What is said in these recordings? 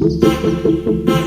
Música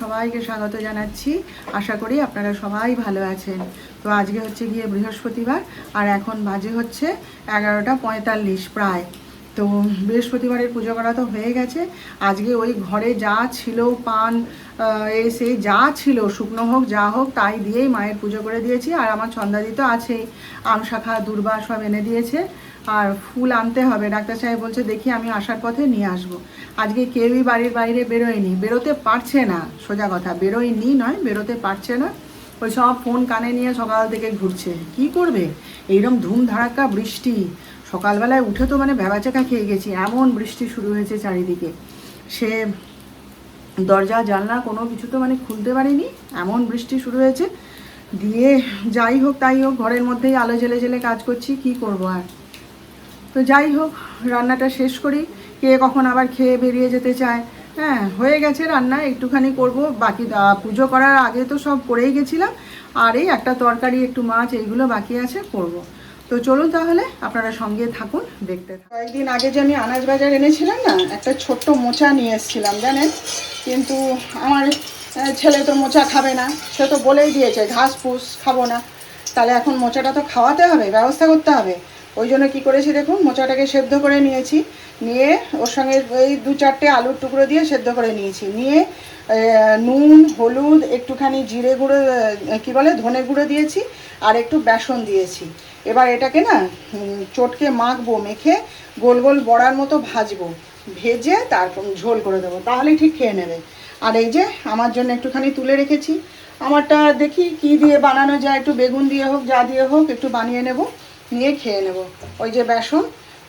সবাইকে স্বাগত জানাচ্ছি। আশা করি আপনারা সবাই ভালো আছেন। তো আজকে হচ্ছে গিয়ে বৃহস্পতিবার, আর এখন বাজে হচ্ছে এগারোটা পঁয়তাল্লিশ প্রায়। তো বৃহস্পতিবারের পুজো করা তো হয়ে গেছে। আজকে ওই ঘরে যা ছিল পান এই সেই যা ছিল, শুকনো হোক, যা হোক, তাই দিয়েই মায়ের পুজো করে দিয়েছি, আর আমার ছন্দাদি তো আছেই। আম শাখা দুর্বা সব এনে দিয়েছে। আর ফুল আনতে হবে। ডাক্তার সাহেব বলছে, দেখি আমি আসার পথে নিয়ে আসব। আজকে কেউই বাড়ির বাইরে বেরোয়নি। বেরোতে পারছে না, সোজা কথা। বেরোয়নি নয়, বেরোতে পারছে না। ওই সব ফোন কানে নিয়ে সকাল থেকে ঘুরছে। কি করবে? এইরকম ধুম ধারাক্কা বৃষ্টি। সকালবেলায় উঠে তো মানে ভেবাচাকা খেয়ে গেছি। এমন বৃষ্টি শুরু হয়েছে চারিদিকে। সে দরজা, জানলা কোনো কিছু তো মানে খুলতে পারিনি। এমন বৃষ্টি শুরু হয়েছে। দিয়ে যাই হোক, তাই হোক, ঘরের মধ্যেই আলো জেলে জেলে কাজ করছি। কি করব আর? তো যাই হোক, রান্নাটা শেষ করি। কে কখন আবার খেয়ে বেরিয়ে যেতে চায়। হ্যাঁ হয়ে গেছে রান্না, একটুখানি করব। বাকি পুজো করার আগে তো সব করেই গেছিলাম। আর এই একটা তরকারি, একটু মাছ, এইগুলো বাকি আছে, করব। তো চলুন তাহলে, আপনারা সঙ্গে থাকুন, দেখতে। কয়েকদিন আগে যে আমি আনাজ বাজার এনেছিলাম না, একটা ছোট্ট মোচা নিয়ে এসেছিলাম, জানেন? কিন্তু আমার ছেলে তো মোচা খাবে না। সে তো বলেই দিয়েছে, ঘাস ফুস খাব না। তাহলে এখন মোচাটা তো খাওয়াতে হবে, ব্যবস্থা করতে হবে। ওই জন্য কী করেছি দেখুন, মোচাটাকে সেদ্ধ করে নিয়েছি। নিয়ে ওর সঙ্গে ওই দু চারটে আলুর টুকরো দিয়ে সেদ্ধ করে নিয়েছি। নিয়ে নুন, হলুদ, একটুখানি জিরে গুঁড়ো কী বলে, ধনে গুঁড়ো দিয়েছি আর একটু বেসন দিয়েছি। এবার এটাকে না চটকে মাখবো, মেখে গোল গোল বড়ার মতো ভাজবো। ভেজে তারপর ঝোল করে দেবো তাহলেই ঠিক খেয়ে নেবে। আর এই যে, আমার জন্য একটুখানি তুলে রেখেছি। আমারটা দেখি কি দিয়ে বানানো যায়, একটু বেগুন দিয়ে হোক, যা দিয়ে হোক, একটু বানিয়ে নেব। নিয়ে খেয়ে নেব। ওই যে বেসন,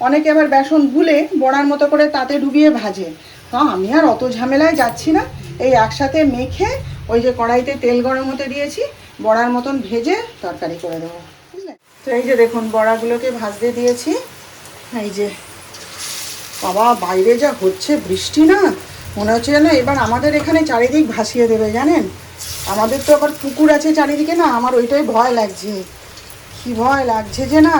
অনেকে আবার বেসন গুলে বড়ার মতো করে তাতে ডুবিয়ে ভাজে। হ্যাঁ আমি আর অত ঝামেলায় যাচ্ছি না। এই একসাথে মেখে ওই যে কড়াইতে তেল গরম হতে দিয়েছি, বড়ার মতন ভেজে তরকারি করে দেবো। তো এই যে দেখুন, বড়াগুলোকে ভাজতে দিয়েছি। এই যে, বাবা, বাইরে যা হচ্ছে বৃষ্টি না, মনে হচ্ছে যেন এবার আমাদের এখানে চারিদিক ভাসিয়ে দেবে, জানেন? আমাদের তো আবার পুকুর আছে চারিদিকে না, আমার ওইটাই ভয় লাগছে। কি ভয় লাগছে যে না?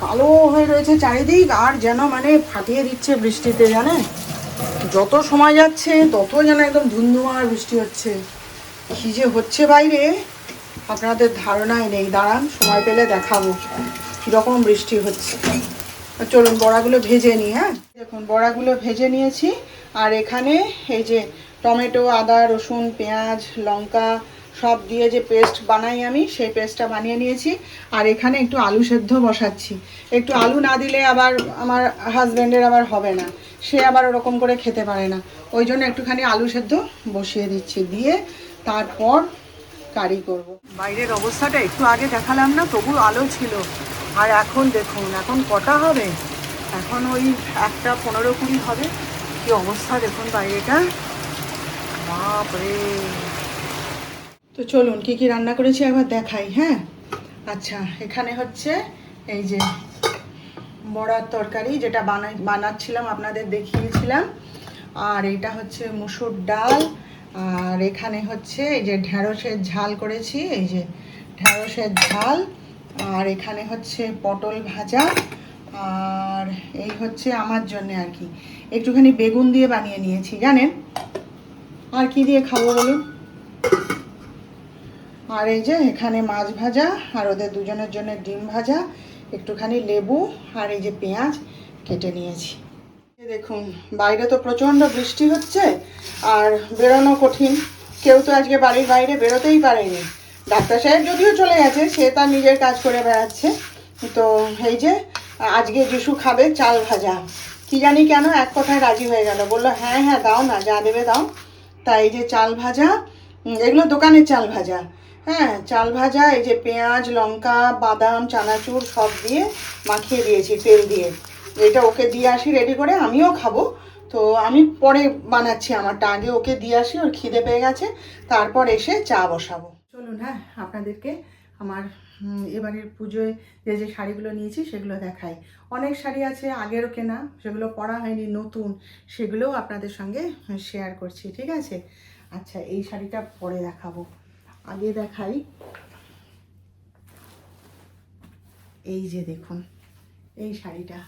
কালো হয়ে রয়েছে চারিদিক, আর যেন মানে ফাটিয়ে দিচ্ছে বৃষ্টিতে, জানেন? যত সময় যাচ্ছে, তত যেন একদম ধুন্ধুমার বৃষ্টি হচ্ছে। কি যে হচ্ছে বাইরে, আপনাদের ধারণাই নেই। দাঁড়ান, সময় পেলে দেখাবো কীরকম বৃষ্টি হচ্ছে। চলুন, বড়াগুলো ভেজে নিই হ্যাঁ? দেখুন, বড়াগুলো ভেজে নিয়েছি। আর এখানে এই যে টমেটো, আদা, রসুন, পেঁয়াজ, লঙ্কা সব দিয়ে যে পেস্ট বানাই আমি, সেই পেস্টটা বানিয়ে নিয়েছি। আর এখানে একটু আলু সেদ্ধ বসাচ্ছি। একটু আলু না দিলে আবার আমার হাজব্যান্ডের আবার হবে না। সে আবার ওরকম করে খেতে পারে না। ওই জন্য একটুখানি আলু সেদ্ধ বসিয়ে দিচ্ছি। দিয়ে তারপর কারি করব। বাইরের অবস্থাটা একটু আগে দেখালাম না, তবু আলো ছিল। আর এখন দেখুন, এখন কটা হবে? এখন ওই একটা পনেরো কুড়ি হবে। কি অবস্থা দেখুন বাইরেটা। বাপরে! তো চলুন, কি কি রান্না করেছি একবার দেখাই হ্যাঁ? আচ্ছা এখানে হচ্ছে এই যে বড়ার তরকারি যেটা বানাই, বানাচ্ছিলাম, আপনাদের দেখিয়েছিলাম। আর এটা হচ্ছে মুসুর ডাল, আর এখানে হচ্ছে এই যে ঢ্যাঁড়সের ঝাল করেছি, এই যে ঢ্যাঁড়সের ঝাল, আর এখানে হচ্ছে পটল ভাজা, আর এই হচ্ছে আমার জন্য আর কি। একটুখানি বেগুন দিয়ে বানিয়ে নিয়েছি, জানেন? আর কি দিয়ে খাব বলুন? আর এই যে এখানে মাছ ভাজা, আর ওদের দুজনের জন্য ডিম ভাজা, একটুখানি লেবু, আর এই যে পেঁয়াজ কেটে নিয়েছি। দেখুন, বাইরে তো প্রচণ্ড বৃষ্টি হচ্ছে, আর বেরোনো কঠিন। কেউ তো আজকে বাড়ির বাইরে বেরোতেই পারেনি। ডাক্তার সাহেব যদিও চলে গেছে, সে তার নিজের কাজ করে বেড়াচ্ছে। তো এই যে, আজকে যিশু খাবে চাল ভাজা। কি জানি কেন এক কথায় রাজি হয়ে গেল। বলল হ্যাঁ হ্যাঁ দাও না, যা দেবে দাও। তাই এই যে চাল ভাজা এগুলো দোকানের চাল ভাজা। হ্যাঁ চাল ভাজা, এই যে পেঁয়াজ, লঙ্কা, বাদাম, চানাচুর, সব দিয়ে মাখিয়ে দিয়েছি, তেল দিয়ে। এটা ওকে দিয়ে আসি রেডি করে আমিও খাব। তো আমি পরে বানাচ্ছি আমারটা। আগে ওকে দিয়ে আসি, ওর খিদে পেয়ে গেছে। তারপর এসে চা বসাবো। চলুন হ্যাঁ আপনাদেরকে আমার এবারের পুজোয় যে যে শাড়িগুলো নিয়েছি, সেগুলো দেখাই। অনেক শাড়ি আছে আগেরও কেনা, সেগুলো পরা হয়নি, নতুন। সেগুলোও আপনাদের সঙ্গে শেয়ার করছি, ঠিক আছে? আচ্ছা এই শাড়িটা পরে দেখাবো। আগে দেখাই। এই যে দেখুন, এই শাড়িটা।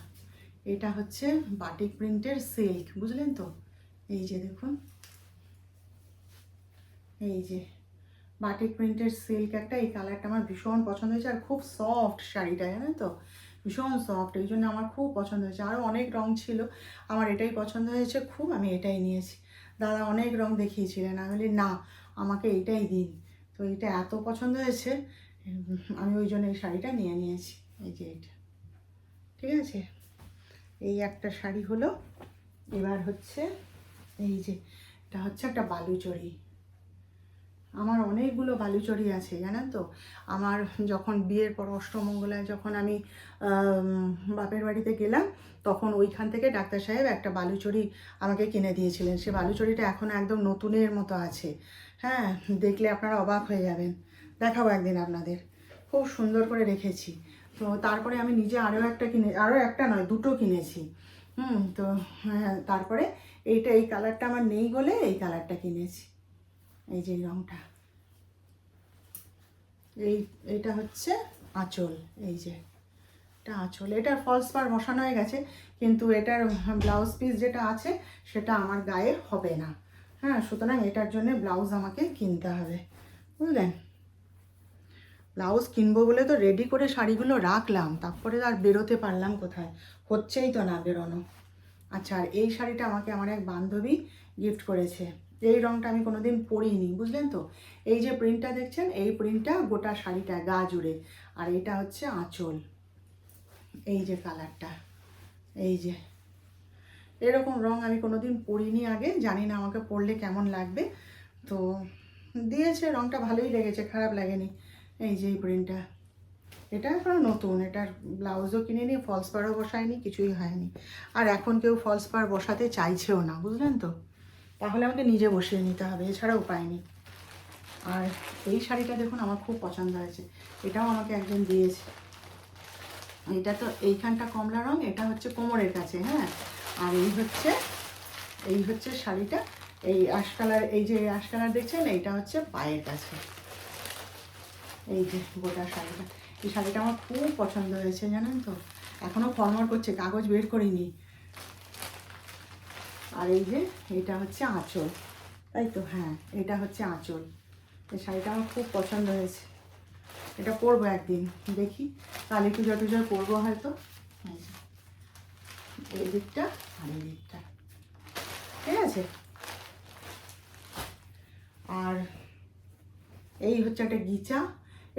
এটা হচ্ছে বাটিক প্রিন্টের সিল্ক, বুঝলেন তো? এই যে দেখুন। এই যে বাটিক প্রিন্টের সিল্ক একটা, এই কালারটা আমার ভীষণ পছন্দ হয়েছে। আর খুব সফট শাড়িটা, জানেন তো? ভীষণ সফট এই জন্য আমার খুব পছন্দ হয়েছে। আরও অনেক রং ছিল। আমার এটাই পছন্দ হয়েছে। খুব আমি এটাই নিয়েছি। দাদা অনেক রং দেখিয়েছিলেন। আমি বলি, না, আমাকে এটাই দিন। তো এটা এত পছন্দ হয়েছে আমি ওই জন্য এই শাড়িটা নিয়ে নিয়েছি। এই যে এটা। ঠিক আছে? এই একটা শাড়ি হলো, এবার হচ্ছে এই যে, এটা হচ্ছে একটা বালুচড়ি আমার অনেকগুলো বালুচড়ি আছে, জানেন তো? আমার যখন বিয়ের পর অষ্টমঙ্গলায় যখন আমি বাপের বাড়িতে গেলাম, তখন ওইখান থেকে ডাক্তার সাহেব একটা বালুচড়ি আমাকে কিনে দিয়েছিলেন। সে বালুচড়িটা এখন একদম নতুনের মতো আছে। হ্যাঁ দেখলে আপনারা অবাক হয়ে যাবেন। দেখাবো একদিন আপনাদের। খুব সুন্দর করে রেখেছি। তো তারপরে আমি নিজে আরও একটা কিনে আরও একটা নয়, দুটো কিনেছি। হুম, তো হ্যাঁ তারপরে এইটা, এই কালারটা আমার নেই বলে এই কালারটা কিনেছি। এই যে রঙটা এই এইটা হচ্ছে আঁচল, এই যে। এটা আঁচল এটার ফলস পার বসানো হয়ে গেছে, কিন্তু এটার ব্লাউজ পিস যেটা আছে, সেটা আমার গায়ে হবে না। হ্যাঁ সুতরাং এটার জন্য ব্লাউজ আমাকে কিনতে হবে। বুঝলেন? ব্লাউজ কিনবো বলে তো রেডি করে শাড়িগুলো রাখলাম, তারপরে আর বেরোতে পারলাম কোথায়? হচ্ছেই তো না বেরোনো। আচ্ছা আর এই শাড়িটা আমাকে আমার এক বান্ধবী গিফট করেছে। এই রঙটা আমি কোনোদিন পরিনি, বুঝলেন তো? এই যে প্রিন্টটা দেখছেন, এই প্রিন্টটা গোটা শাড়িটা গা জুড়ে। আর এটা হচ্ছে আঁচল। এই যে কালারটা এই যে। এরকম রং আমি কোনোদিন পরিনি আগে, জানি না আমাকে পরলে কেমন লাগবে। তো দিয়েছে, রংটা ভালোই লেগেছে, খারাপ লাগেনি। এই যে এই প্রিন্টটা এটা এখনও নতুন, এটার ব্লাউজও কিনে কিনিনি ফলস পারও বসায়নি কিছুই হয়নি। আর এখন কেউ ফলস পার বসাতে চাইছেও না, বুঝলেন তো? তাহলে আমাকে নিজে বসিয়ে নিতে হবে এছাড়া উপায় নেই। আর এই শাড়িটা দেখুন, আমার খুব পছন্দ হয়েছে। এটাও আমাকে একজন দিয়েছে। এটা তো এইখানটা কমলা রং, এটা হচ্ছে কোমরের কাছে হ্যাঁ? আর এই হচ্ছে এই হচ্ছে শাড়িটা। এই আশ কালার এই যে আশ কালার দেখছেন, এইটা হচ্ছে পায়ের কাছে। এই যে গোটা শাড়িটা। এই শাড়িটা আমার খুব পছন্দ হয়েছে, জানেন তো? এখনও ফরমার করছে, কাগজ বের করিনি। আর এই যে এটা হচ্ছে আঁচল। তাই তো? হ্যাঁ এটা হচ্ছে আঁচল। এই শাড়িটা আমার খুব পছন্দ হয়েছে। এটা পরবো একদিন, দেখি। কালী পুজো টুজোয় পরবো হয়তো। এই দিকটা আর এই দিকটা। ঠিক আছে? আর এই হচ্ছে একটা গিচা।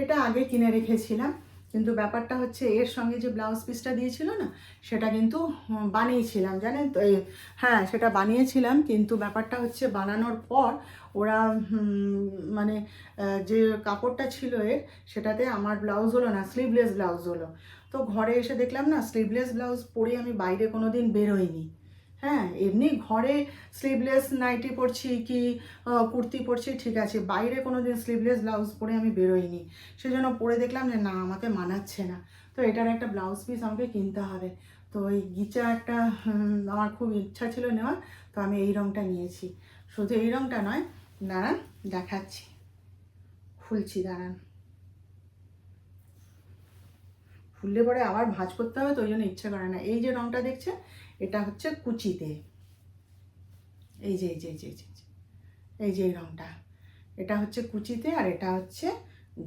এটা আগে কিনে রেখেছিলাম, কিন্তু ব্যাপারটা হচ্ছে এর সঙ্গে যে ব্লাউজ পিসটা দিয়েছিল না, সেটা কিন্তু বানিয়েছিলাম, জানেন তো? হ্যাঁ সেটা বানিয়েছিলাম, কিন্তু ব্যাপারটা হচ্ছে বানানোর পর ওরা মানে যে কাপড়টা ছিল এর, সেটাতে আমার ব্লাউজ হলো না স্লিভলেস ব্লাউজ হলো। তো ঘরে এসে দেখলাম না স্লিভলেস ব্লাউজ পরে আমি বাইরে কোনো দিন বেরোইনি হ্যাঁ এমনি ঘরে স্লিভলেস নাইটি পরছি কি কুর্তি পরছি, ঠিক আছে, বাইরে কোনো দিন স্লিভলেস ব্লাউজ পরে আমি বেরোইনি সেই জন্য পরে দেখলাম যে না, আমাকে মানাচ্ছে না। তো এটার একটা ব্লাউজ পিস আমাকে কিনতে হবে। তো এই গিচা একটা আমার খুব ইচ্ছা ছিল নেওয়ার, তো আমি এই রঙটা নিয়েছি। শুধু এই রঙটা নয়, দাঁড়ান, দেখাচ্ছি। খুলছি, দাঁড়ান। ফুললে পরে আবার ভাঁজ করতে হবে তো ওই জন্য ইচ্ছে করে না। এই যে রঙটা দেখছে এটা হচ্ছে কুচিতে। এই যে এই যে এই যে এই যে, এই রঙটা এটা হচ্ছে কুচিতে আর এটা হচ্ছে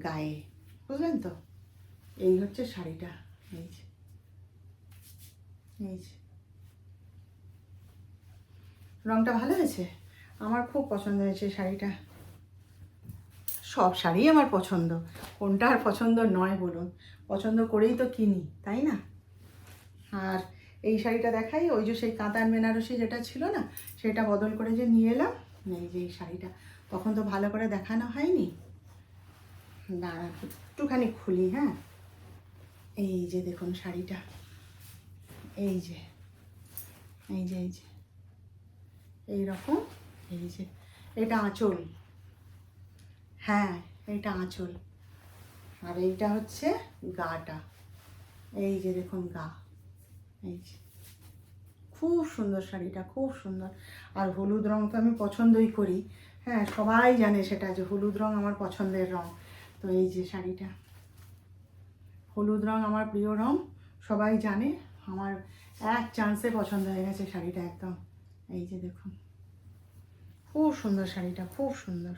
গায়ে। বুঝলেন তো? এই হচ্ছে শাড়িটা। এই যে এই যে। রঙটা ভালো হয়েছে? আমার খুব পছন্দ হয়েছে শাড়িটা। সব শাড়ি আমার পছন্দ। কোনটা আর পছন্দ নয় বলুন। পছন্দ করেই তো কিনি, তাই না? আর এই শাড়িটা দেখাই, ওই যে সেই কাঁতার বেনারসি যেটা ছিল না, সেটা বদল করে যে নিয়ে এলাম। এই যে এই শাড়িটা। তখন তো ভালো করে দেখানো হয়নি। দাঁড়া, একটুখানি খুলি হ্যাঁ? এই যে দেখুন শাড়িটা। এই যে এই যে এই যে। এই রকম এই যে। এটা আঁচল। হ্যাঁ এটা আঁচল। আর এইটা হচ্ছে গাটা। এই যে দেখুন গা। এই যে। খুব সুন্দর শাড়িটা, খুব সুন্দর। আর হলুদ রং তো আমি পছন্দই করি। হ্যাঁ সবাই জানে সেটা যে হলুদ রং আমার পছন্দের রং। তো এই যে শাড়িটা। হলুদ রং আমার প্রিয় রং, সবাই জানে। আমার এক চান্সে পছন্দ হয়ে গেছে শাড়িটা একদম। এই যে দেখুন। খুব সুন্দর শাড়িটা, খুব সুন্দর।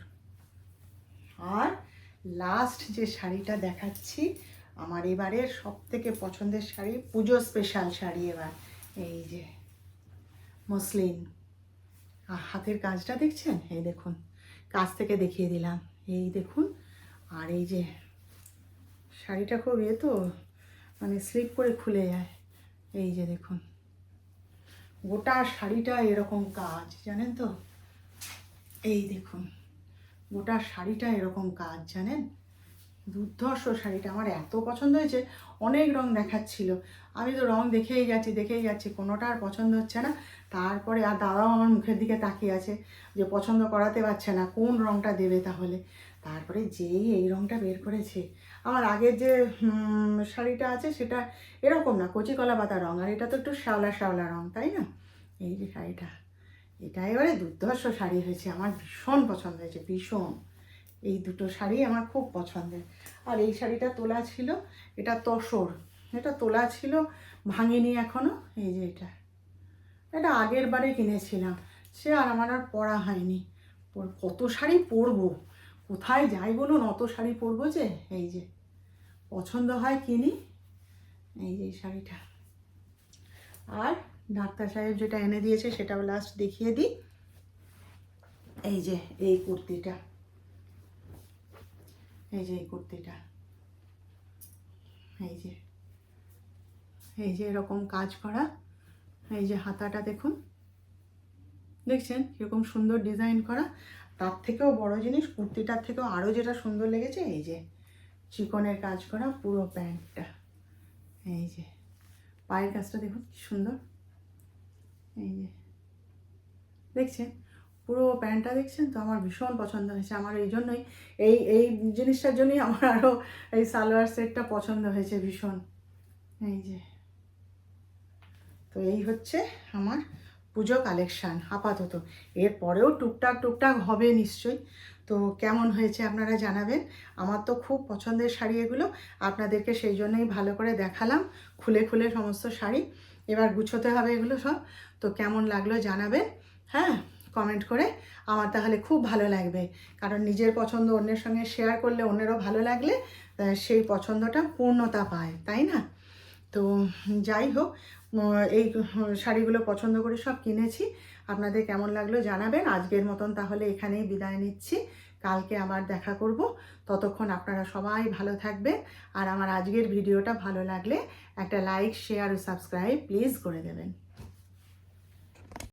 আর লাস্ট যে শাড়িটা দেখাচ্ছি, আমার এবারের সব থেকে পছন্দের শাড়ি পুজো স্পেশাল শাড়ি এবার, এই যে মসলিন। আর হাতের কাজটা দেখছেন? এই দেখুন কাজ থেকে দেখিয়ে দিলাম। এই দেখুন, আর এই যে শাড়িটা খুব এ তো মানে স্লিপ করে খুলে যায়। এই যে দেখুন, গোটা শাড়িটা এরকম কাজ, জানেন তো? এই দেখুন। গোটা শাড়িটা এরকম কাজ, জানেন? দুর্ধর্ষ শাড়িটা আমার এত পছন্দ হয়েছে, অনেক রং দেখাচ্ছিল। আমি তো রং দেখেই যাচ্ছি দেখেই যাচ্ছি, কোনোটা আর পছন্দ হচ্ছে না। তারপরে আর দাদাও আমার মুখের দিকে তাকিয়ে আছে যে পছন্দ করাতে পারছে না, কোন রংটা দেবে তাহলে? তারপরে যেই এই রংটা বের করেছে, আমার আগের যে শাড়িটা আছে সেটা এরকম না কচি কলা পাতা রং, আর এটা তো একটু শ্যাওলা শ্যাওলা রং, তাই না? এই যে শাড়িটা। এটা এবারে দুর্ধর্ষ শাড়ি হয়েছে, আমার ভীষণ পছন্দ হয়েছে, ভীষণ। এই দুটো শাড়ি আমার খুব পছন্দের। আর এই শাড়িটা তোলা ছিল, এটা তসর, এটা তোলা ছিল, ভাঙিনি এখনও, এই যে এটা। এটা আগের বারে কিনেছিলাম, সে আর আমার আর পরা হয়নি। কত শাড়ি পরবো? কোথায় যাই বলুন, অত শাড়ি পরবো যে? এই যে, পছন্দ হয় কিনি, এই যে এই শাড়িটা। আর ডাক্তার সাহেব যেটা এনে দিয়েছে সেটাও লাস্ট দেখিয়ে দিই। এই যে, এই কুর্তিটা। এই যে, এই কুর্তিটা। এই যে। এই যে এরকম কাজ করা। এই যে হাতাটা দেখুন। দেখছেন? কীরকম সুন্দর ডিজাইন করা। তার থেকেও বড় জিনিস, কুর্তিটার থেকেও আরও যেটা সুন্দর লেগেছে, এই যে। চিকনের কাজ করা পুরো প্যান্টটা। এই যে। পায়ের কাজটা দেখুন, কি সুন্দর। এই যে। দেখছেন? পুরো প্যান্টটা দেখছেন? তো আমার ভীষণ পছন্দ হয়েছে। আমার এই জন্যই, এই এই জিনিসটার জন্যই আমার আরও এই সালোয়ার সেটটা পছন্দ হয়েছে ভীষণ। এই যে। তো এই হচ্ছে আমার পুজো কালেকশান, আপাতত। এরপরেও টুকটাক টুকটাক হবে নিশ্চয়ই। তো কেমন হয়েছে আপনারা জানাবেন। আমার তো খুব পছন্দের শাড়ি এগুলো। আপনাদেরকে সেই জন্যই ভালো করে দেখালাম। খুলে খুলে সমস্ত শাড়ি। এবার গুছোতে হবে এগুলো সব। তো কেমন লাগল জানাবে হ্যাঁ? কমেন্ট করে। আমার তাহলে খুব ভালো লাগবে। কারণ নিজের পছন্দ অন্যের সঙ্গে শেয়ার করলে অন্যেরও ভালো লাগলে সেই পছন্দটা পূর্ণতা পায়, তাই না? তো যাই হোক এই শাড়িগুলো পছন্দ করে সব কিনেছি। আপনাদের কেমন লাগল জানাবেন। আজকের মতন তাহলে এখানেই বিদায় নিচ্ছি। কালকে আবার দেখা করব। ততক্ষণ আপনারা সবাই ভালো থাকবেন। আর আমার আজকের ভিডিওটা ভালো লাগলে একটা লাইক শেয়ার ও সাবস্ক্রাইব প্লিজ করে দেবেন।